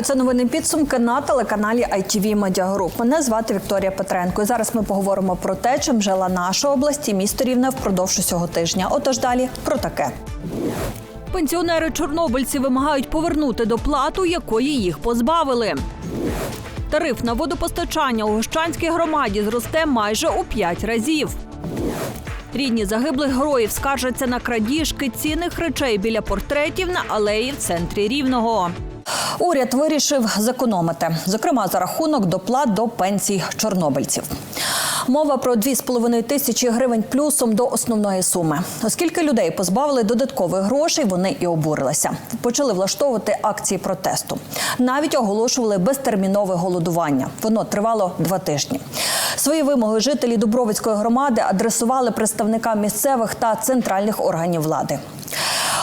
Вітаю, це новини підсумки на телеканалі ITV Media Group. Мене звати Вікторія Петренко. І зараз ми поговоримо про те, чим жила наша область і місто Рівне впродовж усього тижня. Отож далі про таке. Пенсіонери чорнобильці вимагають повернути доплату, якої їх позбавили. Тариф на водопостачання у Гощанській громаді зросте майже у 5 разів. Рідні загиблих героїв скаржаться на крадіжки цінних речей біля портретів на алеї в центрі Рівного. Уряд вирішив зекономити, зокрема за рахунок доплат до пенсій чорнобильців. Мова про 2,5 тисячі гривень плюсом до основної суми. Оскільки людей позбавили додаткових грошей, вони і обурилися. Почали влаштовувати акції протесту. Навіть оголошували безтермінове голодування. Воно тривало два тижні. Свої вимоги жителі Дубровицької громади адресували представникам місцевих та центральних органів влади.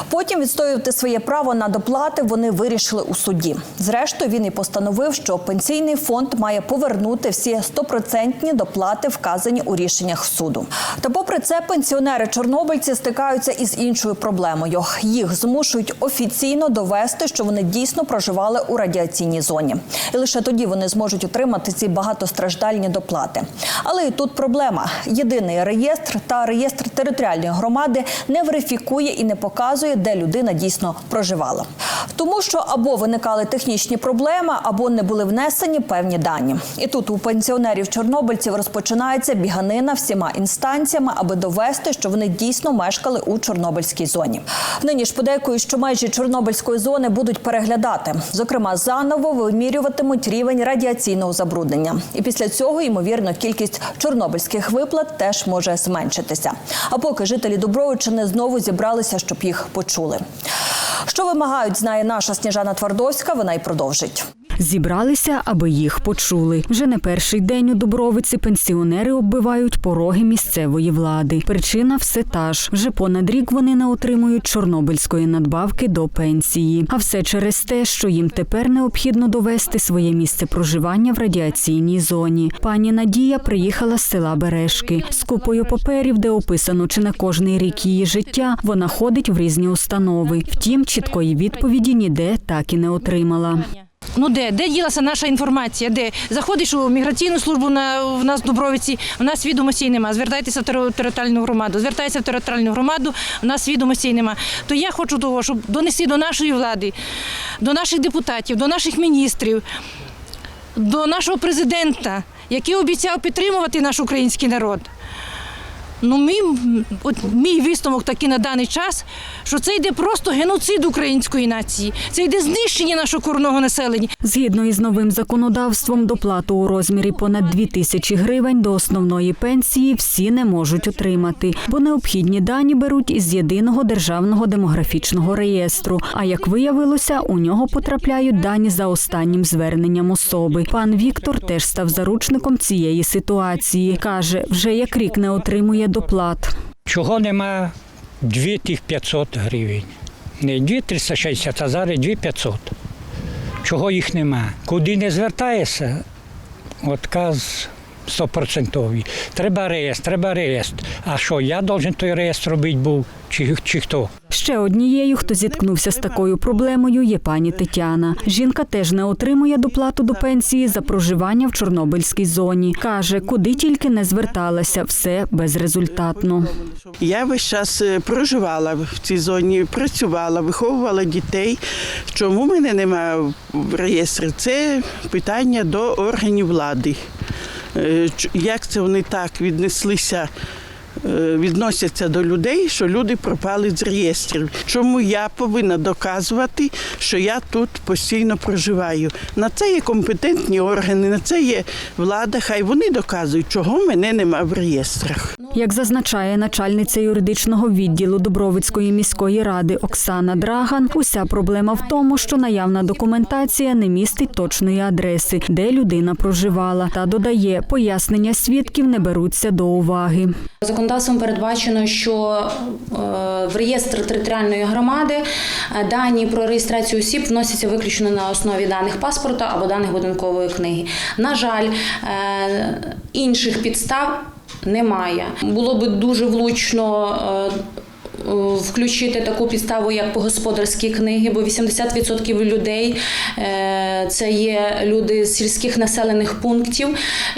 Потім відстоювати своє право на доплати вони вирішили у суді. Зрештою, він і постановив, що пенсійний фонд має повернути всі стопроцентні доплати, вказані у рішеннях суду. Та, попри це, пенсіонери чорнобильці стикаються із іншою проблемою. Їх змушують офіційно довести, що вони дійсно проживали у радіаційній зоні, і лише тоді вони зможуть отримати ці багатостраждальні доплати. Але і тут проблема: єдиний реєстр та реєстр територіальної громади не верифікує і не показує, де людина дійсно проживала. Тому що або виникали технічні проблеми, або не були внесені певні дані. І тут у пенсіонерів чорнобильців розпочинається біганина всіма інстанціями, аби довести, що вони дійсно мешкали у Чорнобильській зоні. Нині ж подейкують, що межі Чорнобильської зони будуть переглядати. Зокрема, заново вимірюватимуть рівень радіаційного забруднення. І після цього, ймовірно, кількість чорнобильських виплат теж може зменшитися. А поки жителі Дубровичини знову зібралися, щоб їх почули. Що вимагають, знає наша Сніжана Твардовська. Вона й продовжить. Зібралися, аби їх почули. Вже не перший день у Дубровиці пенсіонери оббивають пороги місцевої влади. Причина все та ж. Вже понад рік вони не отримують чорнобильської надбавки до пенсії. А все через те, що їм тепер необхідно довести своє місце проживання в радіаційній зоні. Пані Надія приїхала з села Бережки з купою паперів, де описано, чи на кожний рік її життя вона ходить в різні установи. Втім, чіткої відповіді ніде так і не отримала. Ну де? Де ділася наша інформація? Де? Заходиш у міграційну службу на в нас в Дубровиці, в нас відомостей нема. Звертайтеся в територіальну громаду. Звертайся в територіальну громаду, в нас відомостей нема. То я хочу того, щоб донести до нашої влади, до наших депутатів, до наших міністрів, до нашого президента, який обіцяв підтримувати наш український народ. Ну, мій, от мій висновок такий на даний час, що це йде просто геноцид української нації, це йде знищення нашого корінного населення. Згідно із новим законодавством, доплату у розмірі понад 2 тисячі гривень до основної пенсії всі не можуть отримати, бо необхідні дані беруть із єдиного державного демографічного реєстру. А як виявилося, у нього потрапляють дані за останнім зверненням особи. Пан Віктор теж став заручником цієї ситуації. каже, вже як рік не отримує доплат. Чого нема 2 тих 500 гривень? Не 2360, а зараз 2500. Чого їх нема? Куди не звертаєшся, отказ стопроцентовий. Треба реєстр, треба реєстр. А що, я должен той реєстр робити був, чи, чи хто? Ще однією, хто зіткнувся з такою проблемою, є пані Тетяна. Жінка теж не отримує доплату до пенсії за проживання в Чорнобильській зоні. Каже, куди тільки не зверталася, все безрезультатно. Я весь час е, проживала в цій зоні, працювала, виховувала дітей. Чому мене немає в реєстрі? Це питання до органів влади. Е, ч- Як це вони так віднеслися? Е, Відносяться до людей, що люди пропали з реєстрів. Чому я повинна доказувати, що я тут постійно проживаю? На це є компетентні органи, на це є влада. Хай вони доказують, чого мене нема в реєстрах. Як зазначає начальниця юридичного відділу Дубровицької міської ради Оксана Драган, уся проблема в тому, що наявна документація не містить точної адреси, де людина проживала, та додає, пояснення свідків не беруться до уваги. Законодавством передбачено, що е, в реєстр територіальної громади е, дані про реєстрацію осіб вносяться виключно на основі даних паспорта або даних будинкової книги. На жаль, е, інших підстав немає. Було би дуже влучно. Е, включити таку підставу, як по господарські книги, бо 80% людей е, це є люди з сільських населених пунктів.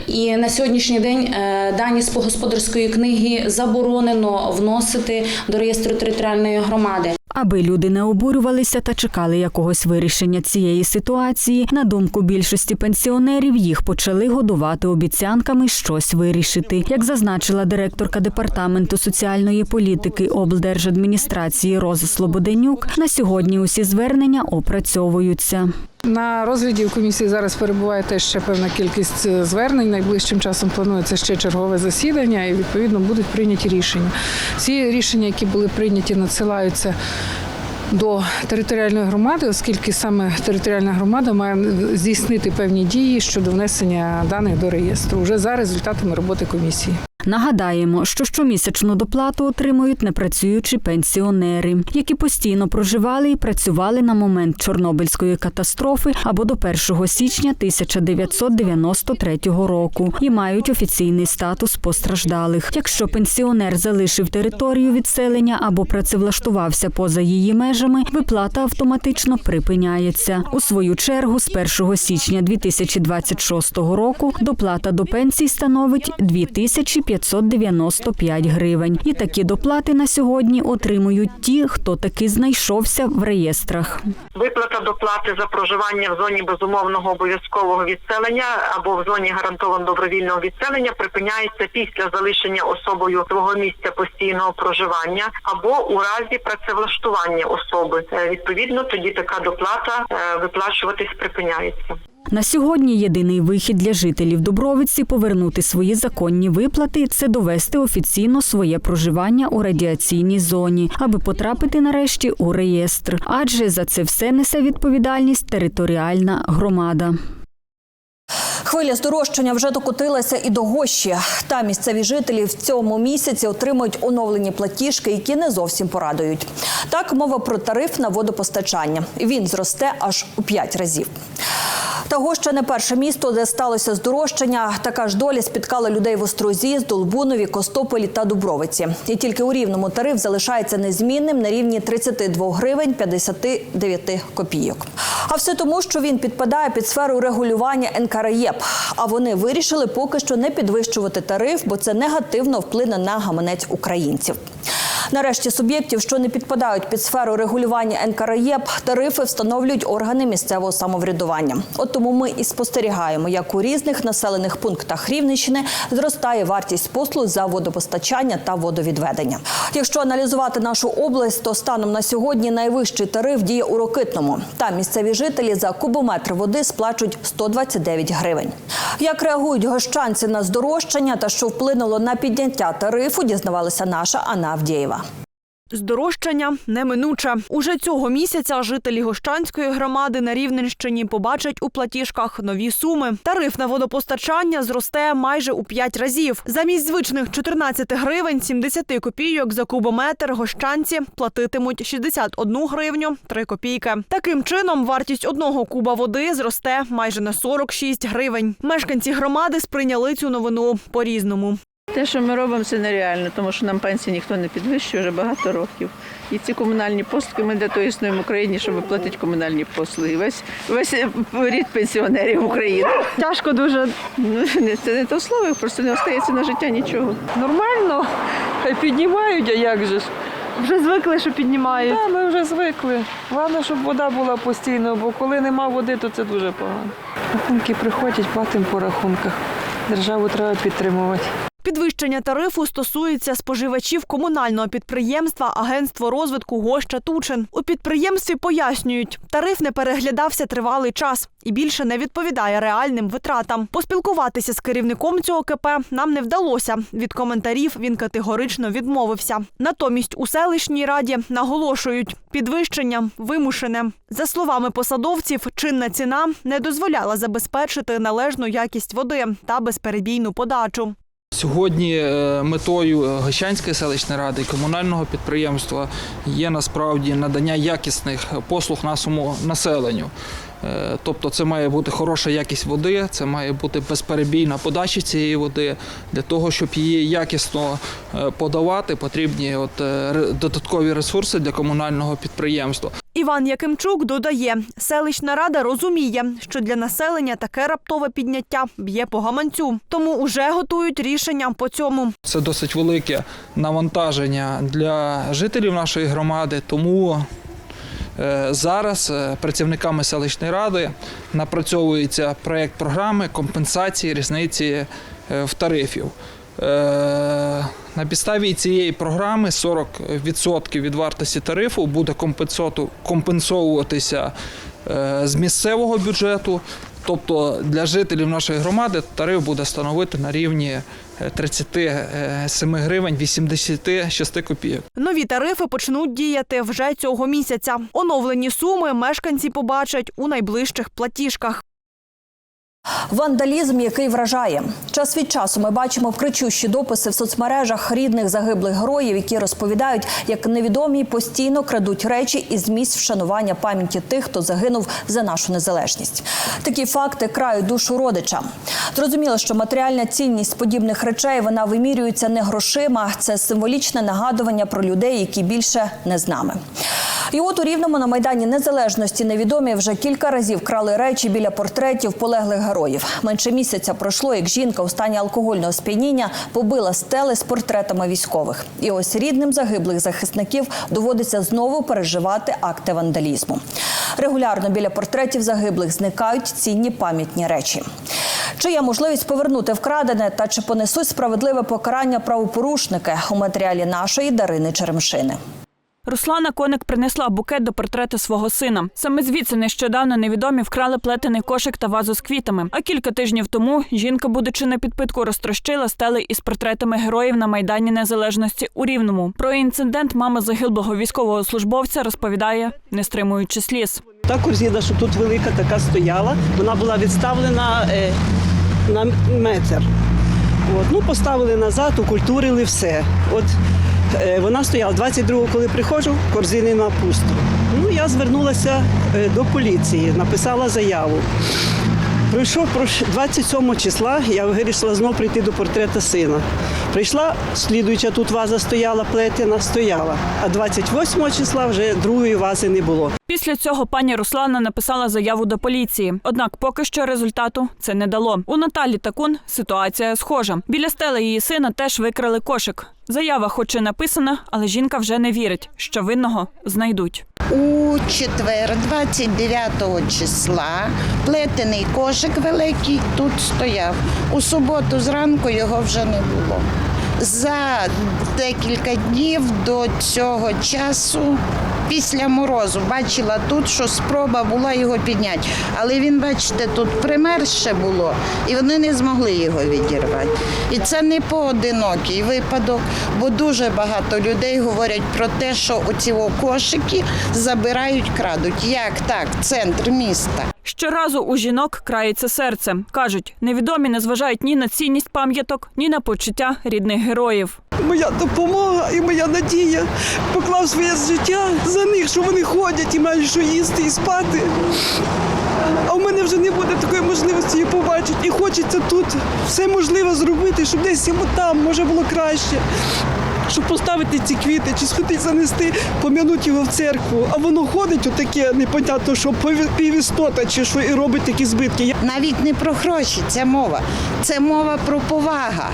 І на сьогоднішній день е, дані з погосподарської книги заборонено вносити до реєстру територіальної громади. Аби люди не обурювалися та чекали якогось вирішення цієї ситуації, на думку більшості пенсіонерів, їх почали годувати обіцянками щось вирішити. Як зазначила директорка департаменту соціальної політики облдержадміністрації Роза Слободенюк, на сьогодні усі звернення опрацьовуються. На розгляді в комісії зараз перебуває теж ще певна кількість е, звернень. Найближчим часом планується ще чергове засідання, і відповідно будуть прийняті рішення. Всі рішення, які були прийняті, надсилаються. До територіальної громади, оскільки саме територіальна громада має здійснити певні дії щодо внесення даних до реєстру вже за результатами роботи комісії. Нагадаємо, що щомісячну доплату отримують непрацюючі пенсіонери, які постійно проживали і працювали на момент Чорнобильської катастрофи або до 1 січня 1993 року і мають офіційний статус постраждалих. Якщо пенсіонер залишив територію відселення або працевлаштувався поза її межами, виплата автоматично припиняється. У свою чергу, з 1 січня 2026 року доплата до пенсій становить 2595 гривень. І такі доплати на сьогодні отримують ті, хто таки знайшовся в реєстрах. Виплата доплати за проживання в зоні безумовного обов'язкового відселення або в зоні гарантовано добровільного відселення припиняється після залишення особою свого місця постійного проживання або у разі працевлаштування особи. Е, Відповідно, тоді така доплата е, виплачуватись припиняється. На сьогодні єдиний вихід для жителів Дубровиці повернути свої законні виплати це довести офіційно своє проживання у радіаційній зоні, аби потрапити нарешті у реєстр. Адже за це все несе відповідальність територіальна громада. Хвиля здорожчання вже докотилася і до Гощі. Та місцеві жителі в цьому місяці отримують оновлені платіжки, які не зовсім порадують. Так, мова про тариф на водопостачання. Він зросте аж у п'ять разів. Та Гоща не перше місто, де сталося здорожчання. Така ж доля спіткала людей в Острозі, Здолбунові, Костополі та Дубровиці. І тільки у рівному тариф залишається незмінним на рівні 32 гривень 59 копійок. А все тому, що він підпадає під сферу регулювання НКРЕП. А вони вирішили поки що не підвищувати тариф, бо це негативно вплине на гаманець українців. Нарешті суб'єктів, що не підпадають під сферу регулювання НКРЄП, тарифи встановлюють органи місцевого самоврядування. От тому ми і спостерігаємо, як у різних населених пунктах Рівненщини зростає вартість послуг за водопостачання та водовідведення. Якщо аналізувати нашу область, то станом на сьогодні найвищий тариф діє у Рокитному. Там місцеві жителі за кубометр води сплачують 129 гривень. Як реагують гощанці на здорожчання та що вплинуло на підняття тарифу, дізнавалася наша Анна Авдєєва. Здорожчання неминуче. Уже цього місяця жителі Гощанської громади на Рівненщині побачать у платіжках нові суми. Тариф на водопостачання зросте майже у 5 разів. Замість звичних 14 гривень 70 копійок за кубометр гощанці платитимуть 61 гривню 3 копійки. Таким чином, вартість одного куба води зросте майже на 46 гривень. Мешканці громади сприйняли цю новину по-різному. Те, що ми робимо, це нереально, тому що нам пенсії ніхто не підвищує вже багато років. І ці комунальні послуги ми для того існуємо в Україні, щоб платити комунальні послуги. Весь весь рід пенсіонерів України. Тяжко дуже. Ну це не то слово, просто не остається на життя нічого. Нормально, хай піднімають, а як же ж? Вже звикли, що піднімають. Так, ми вже звикли. Головне, щоб вода була постійно, бо коли нема води, то це дуже погано. Рахунки приходять, платимо по рахунках. Державу треба підтримувати. Підвищення тарифу стосується споживачів комунального підприємства Агентство розвитку Гоща Тучин. У підприємстві пояснюють, тариф не переглядався тривалий час і більше не відповідає реальним витратам. Поспілкуватися з керівником цього КП нам не вдалося. Від коментарів він категорично відмовився. Натомість у селищній раді наголошують, підвищення вимушене. За словами посадовців, чинна ціна не дозволяла забезпечити належну якість води та безперебійну подачу. Сьогодні е, метою Гощанської селищної ради і комунального підприємства є насправді надання якісних послуг нашому населенню. Е, Тобто це має бути хороша якість води, це має бути безперебійна подача цієї води. Для того, щоб її якісно е, подавати, потрібні от е, додаткові ресурси для комунального підприємства. Іван Якимчук додає, селищна рада розуміє, що для населення таке раптове підняття б'є по гаманцю, тому уже готують рішення по цьому. Це досить велике навантаження для жителів нашої громади, тому зараз е, працівниками селищної ради напрацьовується проєкт програми компенсації різниці е, в тарифів. Е, На підставі цієї програми 40% від вартості тарифу буде компенсовуватися е, з місцевого бюджету. Тобто для жителів нашої громади тариф буде становити на рівні е, 37 гривень 86 копійок. Нові тарифи почнуть діяти вже цього місяця. Оновлені суми мешканці побачать у найближчих платіжках. Вандалізм, який вражає. Час від часу ми бачимо кричущі дописи в соцмережах рідних загиблих героїв, які розповідають, як невідомі постійно крадуть речі із місць вшанування пам'яті тих, хто загинув за нашу незалежність. Такі факти крають душу родича. Зрозуміло, що матеріальна цінність подібних речей вона вимірюється не грошима. Це символічне нагадування про людей, які більше не з нами. І от у Рівному на Майдані Незалежності невідомі вже кілька разів крали речі біля портретів полеглих героїв. Менше місяця пройшло, як жінка у стані алкогольного сп'яніння побила стели з портретами військових. І ось рідним загиблих захисників доводиться знову переживати акти вандалізму. Регулярно біля портретів загиблих зникають цінні пам'ятні речі. Чи є можливість повернути вкрадене та чи понесуть справедливе покарання правопорушники у матеріалі нашої Дарини Черемшини? Руслана Коник принесла букет до портрета свого сина. Саме звідси нещодавно невідомі вкрали плетений кошик та вазу з квітами. А кілька тижнів тому жінка, будучи на підпитку, розтрощила стели із портретами героїв на майдані незалежності у Рівному. Про інцидент мама загиблого військового службовця розповідає, не стримуючи сліз. Та корзина, що тут велика, така стояла, вона була відставлена е, на метр. От, ну, поставили назад, окультурили все. От вона стояла 22-го, коли приходжу, корзини на пусто. Ну, я звернулася е, до поліції, написала заяву. Пройшов прош- 27 числа, я вирішила знову прийти до портрета сина. Прийшла, слідуюча тут ваза стояла, плетена, стояла. А 28 числа вже другої вази не було. Після цього пані Руслана написала заяву до поліції. Однак поки що результату це не дало. У Наталі Такун ситуація схожа. Біля стели її сина теж викрали кошик. Заява, хоч і написана, але жінка вже не вірить, що винного знайдуть. У четвер, 29 числа, плетений кошик великий тут стояв. У суботу зранку його вже не було. За декілька днів до цього часу, після морозу, бачила тут, що спроба була його підняти. Але він, бачите, тут примерше було, і вони не змогли його відірвати. І це не поодинокий випадок, бо дуже багато людей говорять про те, що оці кошики забирають, крадуть. Як так? Центр міста. Щоразу у жінок крається серце. Кажуть, невідомі не зважають ні на цінність пам'яток, ні на почуття рідних героїв. Моя допомога і моя надія поклав своє життя за них, що вони ходять і мають що їсти і спати. А в мене вже не буде такої можливості її побачити. І хочеться тут все можливе зробити, щоб десь йому там може було краще. Щоб поставити ці квіти, чи сходити занести, пом'янути його в церкву. А воно ходить отаке, непонятно, що півістота, чи що і робить такі збитки. Навіть не про гроші, це мова. Це мова про повага.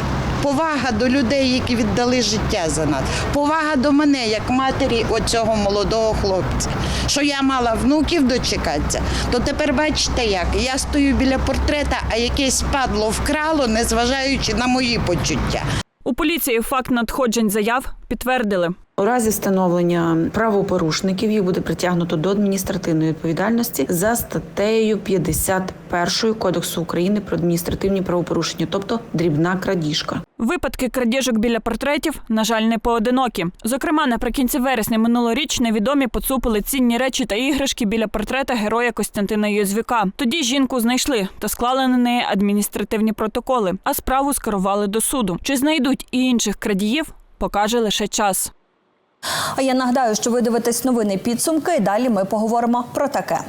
Повага до людей, які віддали життя за нас. Повага до мене, як матері оцього молодого хлопця. Що я мала внуків дочекатися, то тепер бачите як. Я стою біля портрета, а якесь падло вкрало, незважаючи на мої почуття. У поліції факт надходжень заяв підтвердили. У разі встановлення правопорушників їх буде притягнуто до адміністративної відповідальності за статтею 51 Кодексу України про адміністративні правопорушення, тобто дрібна крадіжка. Випадки крадіжок біля портретів, на жаль, не поодинокі. Зокрема, наприкінці вересня минулоріч невідомі поцупили цінні речі та іграшки біля портрета героя Костянтина Єзвіка. Тоді жінку знайшли та склали на неї адміністративні протоколи, а справу скерували до суду. Чи знайдуть і інших крадіїв, покаже лише час. А я нагадаю, що ви дивитесь новини підсумки, і далі ми поговоримо про таке.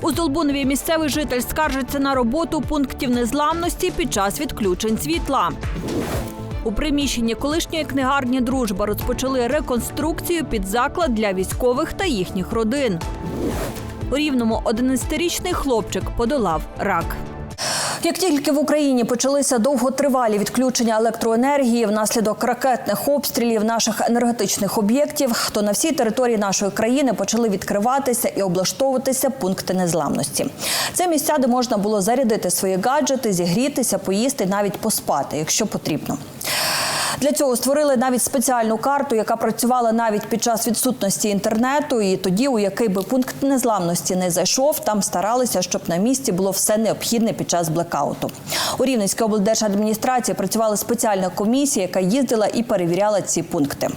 У Здолбунові місцевий житель скаржиться на роботу пунктів незламності під час відключень світла. У приміщенні колишньої книгарні Дружба розпочали реконструкцію під заклад для військових та їхніх родин. У рівному 11-річний хлопчик подолав рак. Як тільки в Україні почалися довготривалі відключення електроенергії внаслідок ракетних обстрілів наших енергетичних об'єктів, то на всій території нашої країни почали відкриватися і облаштовуватися пункти незламності. Це місця, де можна було зарядити свої гаджети, зігрітися, поїсти, навіть поспати, якщо потрібно. Для цього створили навіть спеціальну карту, яка працювала навіть під час відсутності інтернету. І тоді, у який би пункт незламності не зайшов, там старалися, щоб на місці було все необхідне під час блекауту. У Рівненській облдержадміністрації працювала спеціальна комісія, яка їздила і перевіряла ці пункти.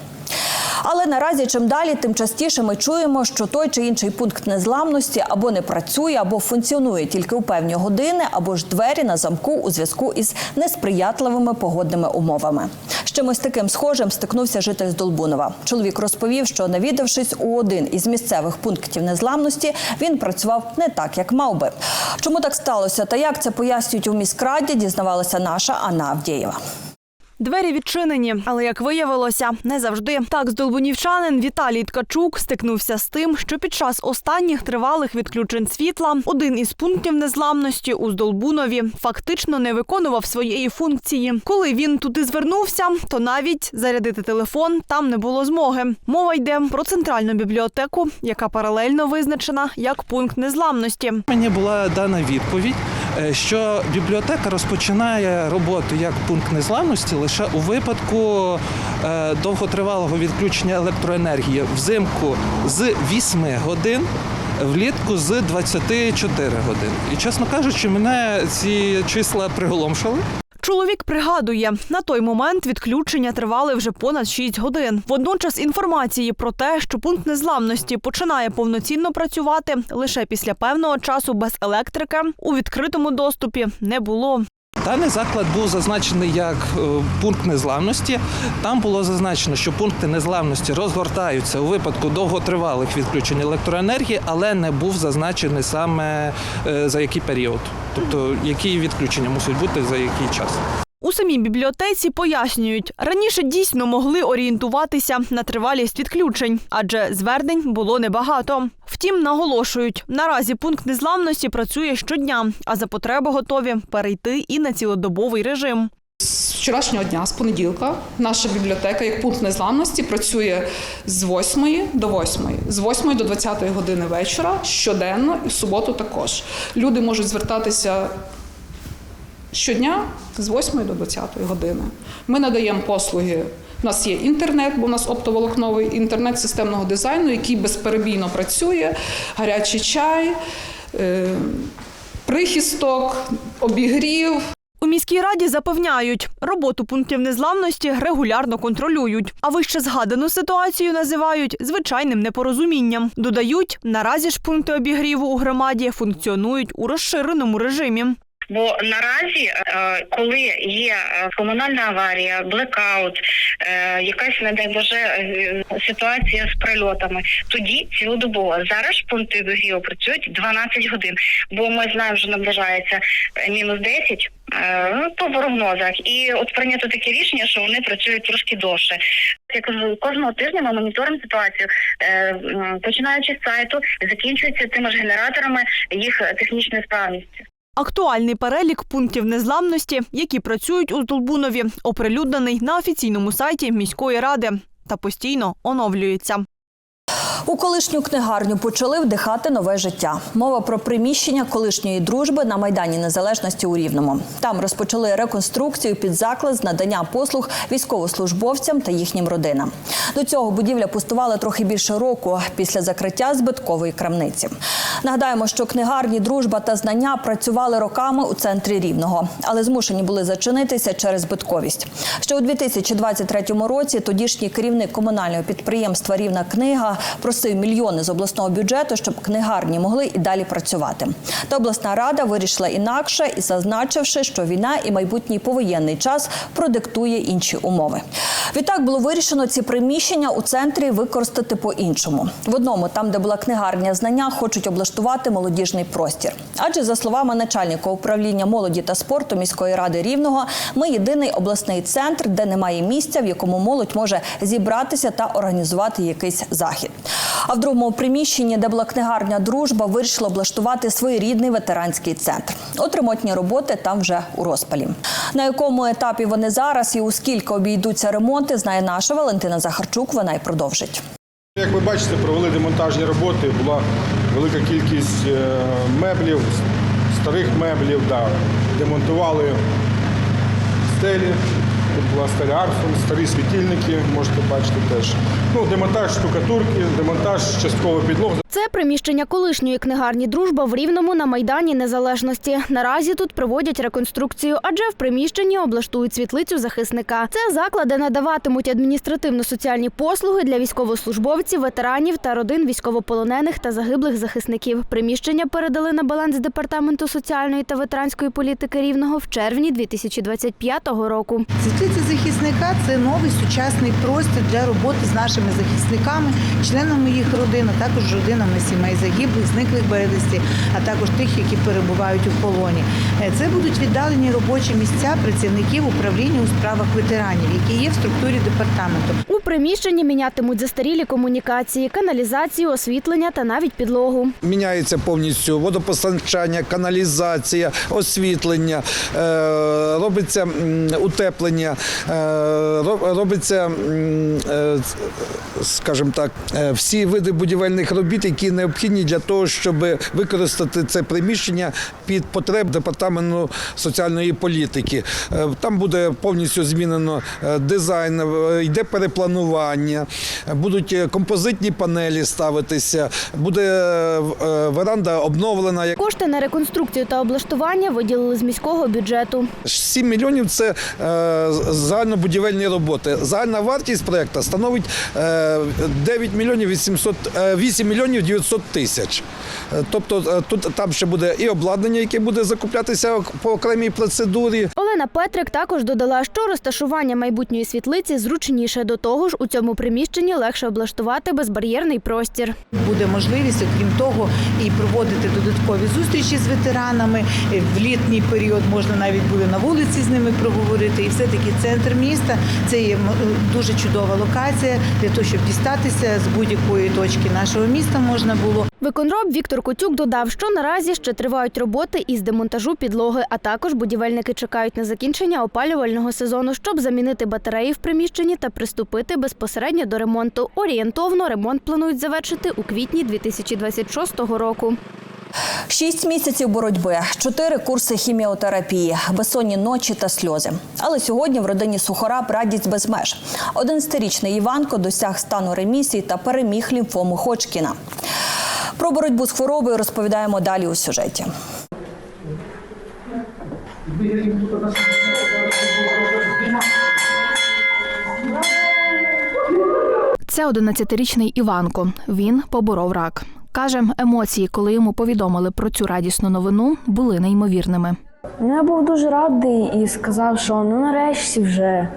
Але наразі чим далі, тим частіше ми чуємо, що той чи інший пункт незламності або не працює, або функціонує тільки у певні години, або ж двері на замку у зв'язку із несприятливими погодними умовами. З чимось таким схожим стикнувся житель з Долбунова. Чоловік розповів, що навідавшись у один із місцевих пунктів незламності, він працював не так, як мав би. Чому так сталося та як це пояснюють у міськраді, дізнавалася наша Анна Авдєєва. Двері відчинені, але як виявилося, не завжди. Так, здолбунівчанин Віталій Ткачук стикнувся з тим, що під час останніх тривалих відключень світла один із пунктів незламності у Здолбунові фактично не виконував своєї функції. Коли він туди звернувся, то навіть зарядити телефон там не було змоги. Мова йде про центральну бібліотеку, яка паралельно визначена як пункт незламності. Мені була дана відповідь, що бібліотека розпочинає роботу як пункт незламності лише у випадку е, довготривалого відключення електроенергії взимку з 8 годин. Влітку з 24 годин. І чесно кажучи, мене ці числа приголомшили. Чоловік пригадує, на той момент відключення тривали вже понад 6 годин. Водночас інформації про те, що пункт незламності починає повноцінно працювати лише після певного часу без електрики, у відкритому доступі не було. Даний заклад був зазначений як е, пункт незламності. Там було зазначено, що пункти незламності розгортаються у випадку довготривалих відключень електроенергії, але не був зазначений саме е, за який період, тобто які відключення мусять бути за який час. У самій бібліотеці пояснюють, раніше дійсно могли орієнтуватися на тривалість відключень, адже звернень було небагато. Втім, наголошують, наразі пункт незламності працює щодня, а за потреби готові перейти і на цілодобовий режим. З вчорашнього дня, з понеділка, наша бібліотека як пункт незламності працює з 8 до 8, з 8 до 20 години вечора щоденно і в суботу також. Люди можуть звертатися щодня з 8 до 20 години. Ми надаємо послуги. У нас є інтернет, бо у нас оптоволокновий інтернет системного дизайну, який безперебійно працює, гарячий чай, е, прихисток, обігрів. У міській раді запевняють, роботу пунктів незламності регулярно контролюють. А вище згадану ситуацію називають звичайним непорозумінням. Додають, наразі ж пункти обігріву у громаді функціонують у розширеному режимі. Бо наразі, е, коли є е, комунальна аварія, блекаут, е, якась не дай Боже ситуація з прильотами, тоді цілодобово. Зараз пункти обігріву працюють 12 годин, бо ми знаємо, що наближається мінус 10 е, ну, по прогнозах. І от прийнято таке рішення, що вони працюють трошки довше. Я кажу, кожного тижня ми моніторимо ситуацію, починаючи з сайту, закінчується тими ж генераторами їх технічної справності. Актуальний перелік пунктів незламності, які працюють у Здолбунові, оприлюднений на офіційному сайті міської ради та постійно оновлюється. У колишню книгарню почали вдихати нове життя. Мова про приміщення колишньої дружби на майдані Незалежності у Рівному. Там розпочали реконструкцію під заклад з надання послуг військовослужбовцям та їхнім родинам. До цього будівля пустувала трохи більше року після закриття збиткової крамниці. Нагадаємо, що книгарні дружба та знання працювали роками у центрі Рівного, але змушені були зачинитися через збитковість. Ще у 2023 році тодішній керівник комунального підприємства Рівна книга просив мільйони з обласного бюджету, щоб книгарні могли і далі працювати. Та обласна рада вирішила інакше і зазначивши, що війна і майбутній повоєнний час продиктує інші умови. Відтак було вирішено ці приміщення у центрі використати по-іншому. В одному, там, де була книгарня знання, хочуть облаштувати молодіжний простір. Адже за словами начальника управління молоді та спорту міської ради Рівного, ми єдиний обласний центр, де немає місця, в якому молодь може зібратися та організувати якийсь захід. А в другому приміщенні, де була книгарня Дружба, вирішила облаштувати своєрідний ветеранський центр. От ремонтні роботи там вже у розпалі. На якому етапі вони зараз і у скільки обійдуться ремонти, знає наша Валентина Захарчук. Вона й продовжить. Як ви бачите, провели демонтажні роботи, була велика кількість е, меблів, старих меблів, да. демонтували стелі, тут була старі Арфон, старі світильники, можете бачити теж. Ну, демонтаж штукатурки, демонтаж частково підлог. Це приміщення колишньої книгарні Дружба в Рівному на Майдані Незалежності. Наразі тут проводять реконструкцію, адже в приміщенні облаштують світлицю захисника. Це заклади надаватимуть адміністративно-соціальні послуги для військовослужбовців, ветеранів та родин військовополонених та загиблих захисників. Приміщення передали на баланс департаменту соціальної та ветеранської політики Рівного в червні 2025 року. Світлиця захисника це новий сучасний простір для роботи з нашими захисниками, членами їх родин, а також родинами сімей загиблих, зниклих безвісті, а також тих, які перебувають у полоні. Е, Це будуть віддалені робочі місця працівників управління у справах ветеранів, які є в структурі департаменту. Приміщенні мінятимуть застарілі комунікації, каналізацію, освітлення та навіть підлогу. Міняється повністю водопостачання, каналізація, освітлення, е, робиться утеплення, е, робиться, е, скажімо так, всі види будівельних робіт, які необхідні для того, щоб використати це приміщення під потреб департаменту соціальної політики. Там буде повністю змінено дизайн, йде перепланування, е, будуть е, композитні панелі ставитися, буде е, е, веранда обновлена. Кошти на реконструкцію та облаштування виділили з міського бюджету. 7 мільйонів це загальнобудівельні роботи. Загальна вартість проекту становить е, 9 мільйонів 800, е, 8 мільйонів 900 тисяч. Тобто тут там ще буде і обладнання, яке буде закуплятися по окремій процедурі. Олена Петрик також додала, що розташування майбутньої світлиці зручніше. До того ж, у цьому приміщенні легше облаштувати безбар'єрний простір. Буде можливість, окрім того, і проводити додаткові зустрічі з ветеранами. В літній період можна навіть буде на вулиці з ними проговорити. І все-таки центр міста це є дуже чудова локація для того, щоб дістатися з будь-якої точки нашого міста можна було. Виконроб Віктор Котюк додав, що наразі ще тривають роботи із демонтажу підлоги, а також будівельники чекають на закінчення опалювального сезону, щоб замінити батареї в приміщенні та приступити безпосередньо до ремонту. Орієнтовно ремонт планують завершити у квітні 2026 року. Шість місяців боротьби, чотири курси хіміотерапії, безсонні ночі та сльози. Але сьогодні в родині Сухораб радість без меж. Одинадцятирічний Іванко досяг стану ремісії та переміг лімфому Ходжкіна. Про боротьбу з хворобою розповідаємо далі у сюжеті. Це 11-річний Іванко. Він поборов рак. Каже, емоції, коли йому повідомили про цю радісну новину, були неймовірними. Я був дуже радий і сказав, що ну нарешті вже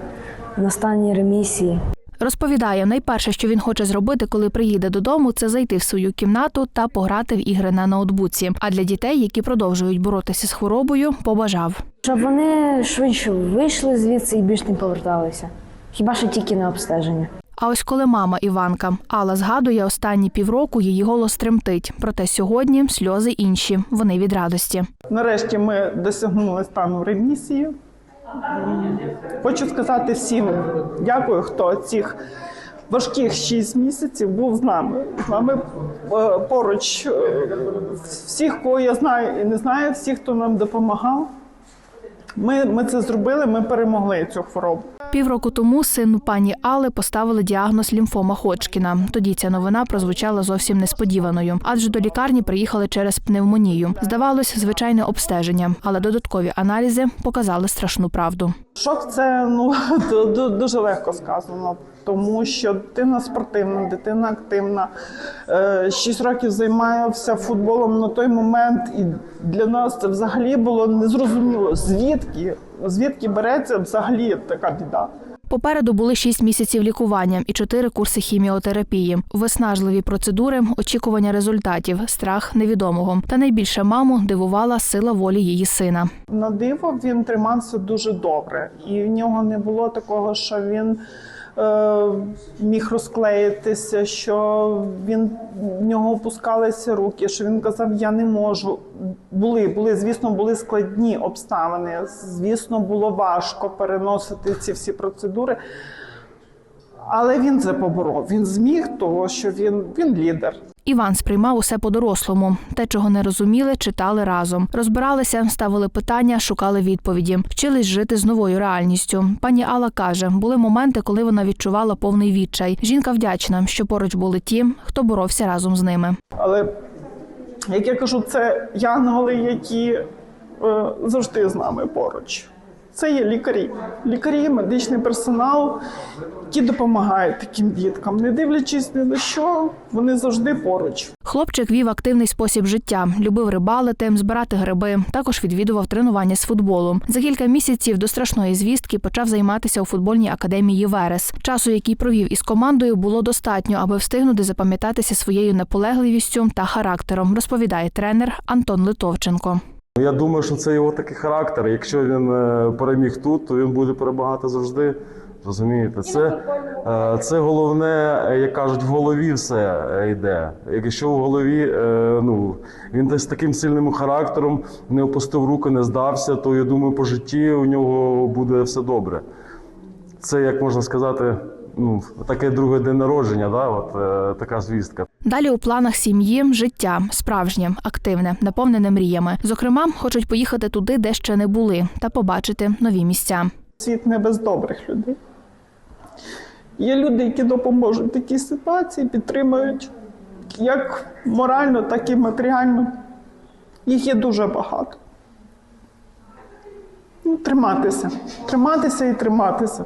на стані ремісії. Розповідає, найперше, що він хоче зробити, коли приїде додому, це зайти в свою кімнату та пограти в ігри на ноутбуці. А для дітей, які продовжують боротися з хворобою, побажав. Щоб вони швидше вийшли звідси і більш не поверталися. Хіба що тільки на обстеження. А ось коли мама Іванка Алла згадує останні півроку, її голос тремтить. Проте сьогодні сльози інші. Вони від радості. Нарешті ми досягнули стану ремісії. Хочу сказати всім дякую, хто цих важких 6 місяців був з нами. З нами е, поруч е, всіх, кого я знаю і не знаю, всіх, хто нам допомагав. Ми, ми це зробили, ми перемогли цю хворобу. Півроку тому сину пані Алли поставили діагноз лімфома Ходжкіна. Тоді ця новина прозвучала зовсім несподіваною, адже до лікарні приїхали через пневмонію. Здавалось, звичайне обстеження, але додаткові аналізи показали страшну правду. Шок це ну ду- ду- дуже легко сказано, тому що дитина спортивна, дитина активна. Е, Шість років займався футболом на той момент, і для нас це взагалі було незрозуміло, звідки, звідки береться взагалі така біда. Попереду були шість місяців лікування і чотири курси хіміотерапії, виснажливі процедури, очікування результатів, страх невідомого. Та найбільше маму дивувала сила волі її сина. На диво він тримався дуже добре, і в нього не було такого, що він міг розклеїтися, що він в нього опускалися руки, що він казав, я не можу. Були, були, звісно, були складні обставини. Звісно, було важко переносити ці всі процедури. Але він це поборов. Він зміг, того, що він, він лідер. Іван сприймав усе по-дорослому. Те, чого не розуміли, читали разом. Розбиралися, ставили питання, шукали відповіді, вчились жити з новою реальністю. Пані Алла каже, були моменти, коли вона відчувала повний відчай. Жінка вдячна, що поруч були ті, хто боровся разом з ними. Але як я кажу, це янголи, які е, завжди з нами поруч. Це є лікарі. Лікарі, медичний персонал, які допомагають таким діткам. Не дивлячись ні на що, вони завжди поруч. Хлопчик вів активний спосіб життя, любив рибалити, збирати гриби. Також відвідував тренування з футболу. За кілька місяців до страшної звістки почав займатися у футбольній академії Верес. Часу, який провів із командою, було достатньо, аби встигнути запам'ятатися своєю наполегливістю та характером, розповідає тренер Антон Литовченко. Я думаю, що це його такий характер. Якщо він е, переміг тут, то він буде перемагати завжди. Розумієте, це, е, це головне, е, як кажуть, в голові все йде. Якщо в голові ну, він десь таким сильним характером не опустив руки, не здався, то я думаю, по житті у нього буде все добре. Це, як можна сказати, ну, таке друге день народження, да? От, така звістка. Далі у планах сім'ї життя справжнє, активне, наповнене мріями. Зокрема, хочуть поїхати туди, де ще не були, та побачити нові місця. Світ не без добрих людей. Є люди, які допоможуть в такій ситуації, підтримують як морально, так і матеріально. Їх є дуже багато. Ну, Триматися, триматися і триматися.